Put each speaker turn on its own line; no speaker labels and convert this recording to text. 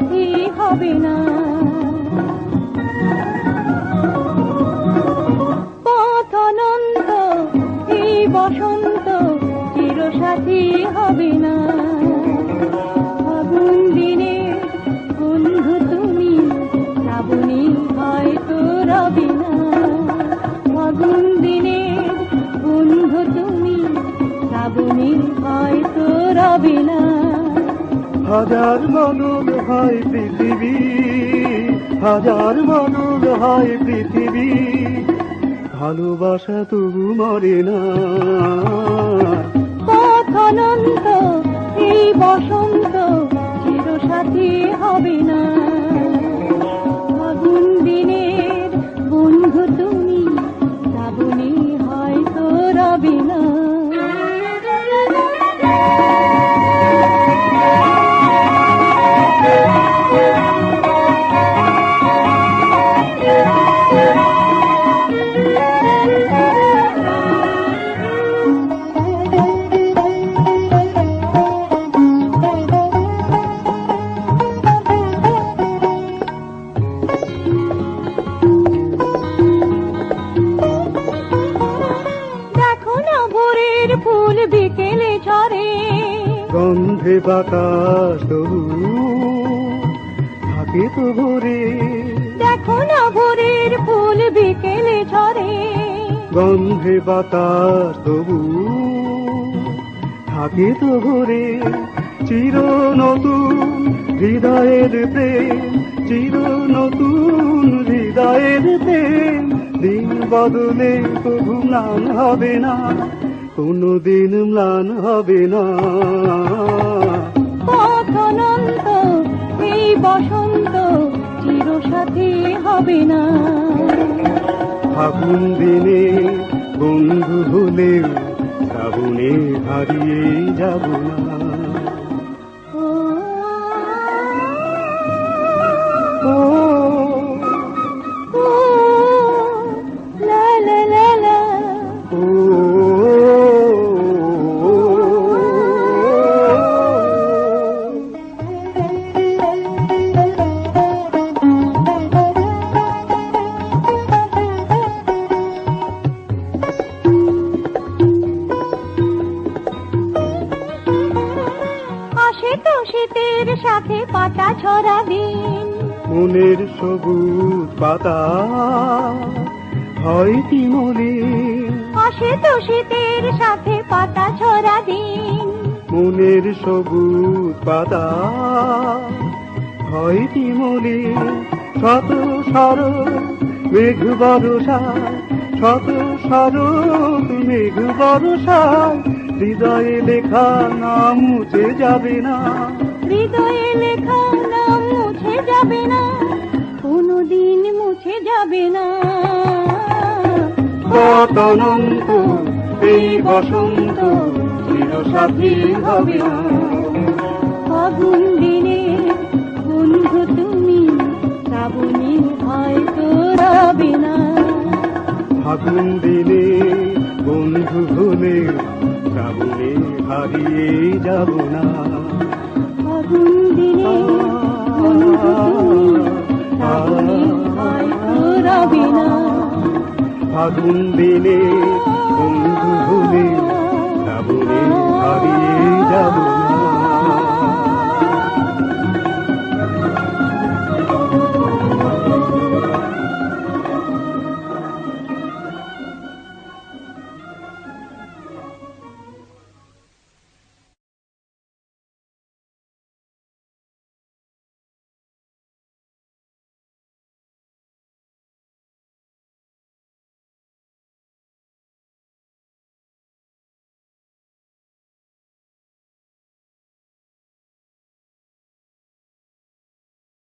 ব্যাধি হবে না। পথ অনন্ত এই বসন্ত চিরসাথী হবে না। দিনে তুমি হয়তো রবি না। দিনে না।
হাজার মানুষ হাই পৃথিবী হাজার মানুষ হাই পৃথিবী। ভালোবাসা তবু মরে না। গন্ধে বাতাস তবু থাকে তো ভরে।
দেখো না ভোরের ফুল বিকেলে ঝরে।
গন্ধে বাতাস তবু থাকে তো ভরে। চির নতুন হৃদয়ের প্রেম চির নতুন হৃদয়ের প্রেম। দিন বদলে তবু ম্লান হবে না কোনো দিন ম্লান হবে না।
হবে না।
ফাগুন দিনে বন্ধু হলে শ্রাবণে হারিয়ে যাব না।
সাথে পাতা ছড়া দিন।
মনের সবুজ পাতা হয় কি
তো শীতের সাথে পাতা ছড়া দিন।
মনের সবুজ পাতা হয় কি মলিন শত সরল মেঘ বরসায় শত সরল মেঘ বরসায় হৃদয়ে লেখা নাম মুছে যাবে না। কত অনন্ত এই বসন্ত চিরসাথী হবে
ফাগুন দিনে বন্ধু তুমি শ্রাবণী হয়তো রবে না।
ফাগুন দিনে বন্ধু হলে শ্রাবণে হারিয়ে যাব না।
ফাগুন দিনে